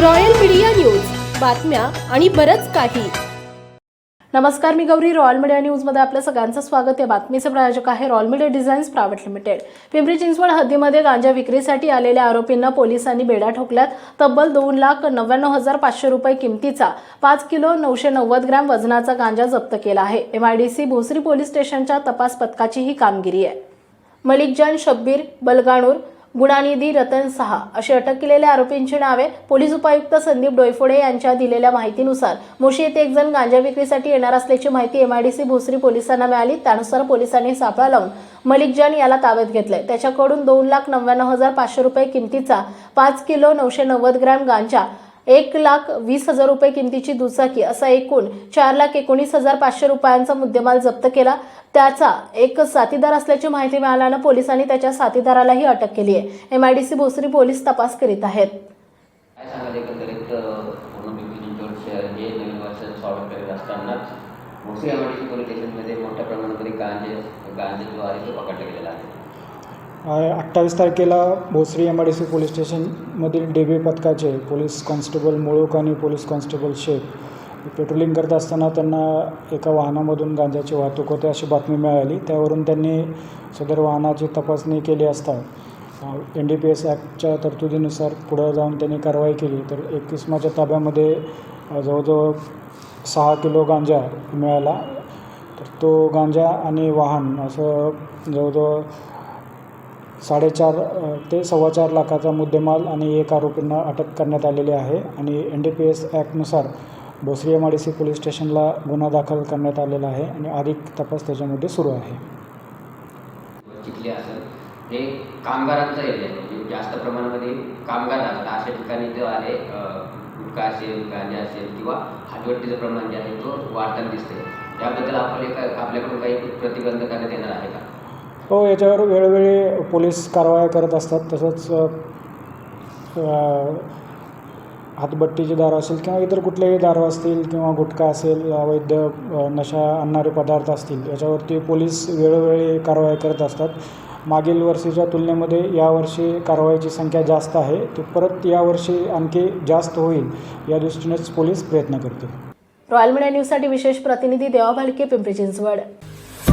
Royal media news. बातम्या आणि बरच काही. नमस्कार मी गौरी. रॉयल मीडिया न्यूजमध्ये आपलं सगळ्यांचं स्वागत. या बातमीचे प्रायोजक आहे royal media designs private limited. Pimpri Chinchwad हद्दीमध्ये गांजा विक्रीसाठी आलेल्या आरोपींना पोलिसांनी बेड्या ठोकल्यात. तब्बल दोन लाख नव्याण्णव हजार पाचशे रुपये किमतीचा पाच किलो नऊशे नव्वद ग्रॅम वजनाचा गांजा जप्त केला आहे. एमआयडीसी भोसरी पोलीस स्टेशनच्या तपास पथकाची ही कामगिरी आहे. मलिकजान शब्बीर बलगाणूर गुणानिधी रतन सहा अशी अटक केलेल्या आरोपींची नावे पोलीस उपायुक्त संदीप डोयफोडे यांच्या दिलेल्या माहितीनुसार मोशी येथे एक जण गांजा विक्रीसाठी येणार असल्याची माहिती एमआयडीसी भोसरी पोलिसांना मिळाली. त्यानुसार पोलिसांनी सापळा लावून मलिकजान याला ताब्यात घेतलंय. त्याच्याकडून दोन लाख नव्याण्णव हजार पाचशे रुपये किमतीचा पाच किलो नऊशे नव्वद ग्रॅम गांजा एक लाख वीस हजार रुपये किमतीची दुचाकी असा एकूण चार लाख एकोणीस हजार पाचशे रुपयांचा मुद्देमाल जप्त केला. त्याचा एक साथीदार असल्याची माहिती मिळाल्यानं पोलिसांनी त्याच्या साथीदारालाही अटक केली आहे. एमआयडीसी भोसरी पोलीस तपास करीत आहेत. Bhosari M D C police स्टेशनमध्ये मोठ्या प्रमाणामध्ये गांजे गांजे जो आहे तो पकडला गेलेला आहे. अठ्ठावीस तारखेला Bhosari M I D C police स्टेशनमधील डेबे पथकाचे पोलीस कॉन्स्टेबल मुळूक आणि पोलीस कॉन्स्टेबल शेख पेट्रोलिंग करत असताना त्यांना एका वाहनामधून गांजाची वाहतूक होते अशी बातमी मिळाली. त्यावरून त्यांनी सदर वाहनाची तपासणी केली असता एन डी पी एस ॲक्टच्या तरतुदीनुसार पुढं जाऊन त्यांनी कारवाई केली. तर एक किस्माच्या ताब्यामध्ये जवळजवळ सहा किलो गांजा मिळाला. तर तो गांजा आणि वाहन असं जवळजवळ साडेचार ते सव्वा चार लाखाचा मुद्देमाल आणि एक आरोपींना अटक करण्यात आलेली आहे आणि N D P S ॲक्टनुसार Bhosari M I D C police स्टेशनला गुन्हा दाखल करण्यात आलेला आहे आणि अधिक तपास त्याच्यामध्ये सुरू आहे. चिखली असेल हे कामगारांचा एरिया आहे म्हणजे जास्त प्रमाणामध्ये कामगार राहतात अशा ठिकाणी जो आहे गुटखा असेल गांजा असेल किंवा हातवट्टीचं प्रमाण जे आहे तो वाढताना दिसते त्याबद्दल आपले काय आपल्याकडून काही प्रतिबंध करण्यात येणार आहे का? हो याच्यावर वेळोवेळी पोलीस कारवाया करत असतात. तसंच हातबट्टीची दारू असेल किंवा इतर कुठलेही दारू असतील किंवा गुटखा असेल अवैध नशा आणणारे पदार्थ असतील याच्यावरती पोलीस वेळोवेळी कारवाई करत असतात. मागील वर्षीच्या तुलनेमध्ये यावर्षी कारवाईची संख्या जास्त आहे. ती परत यावर्षी आणखी जास्त होईल या दृष्टीनेच पोलीस प्रयत्न करतील. रॉयल मीडिया न्यूजसाठी विशेष प्रतिनिधी देवा भालके पिंपरी चिंचवड.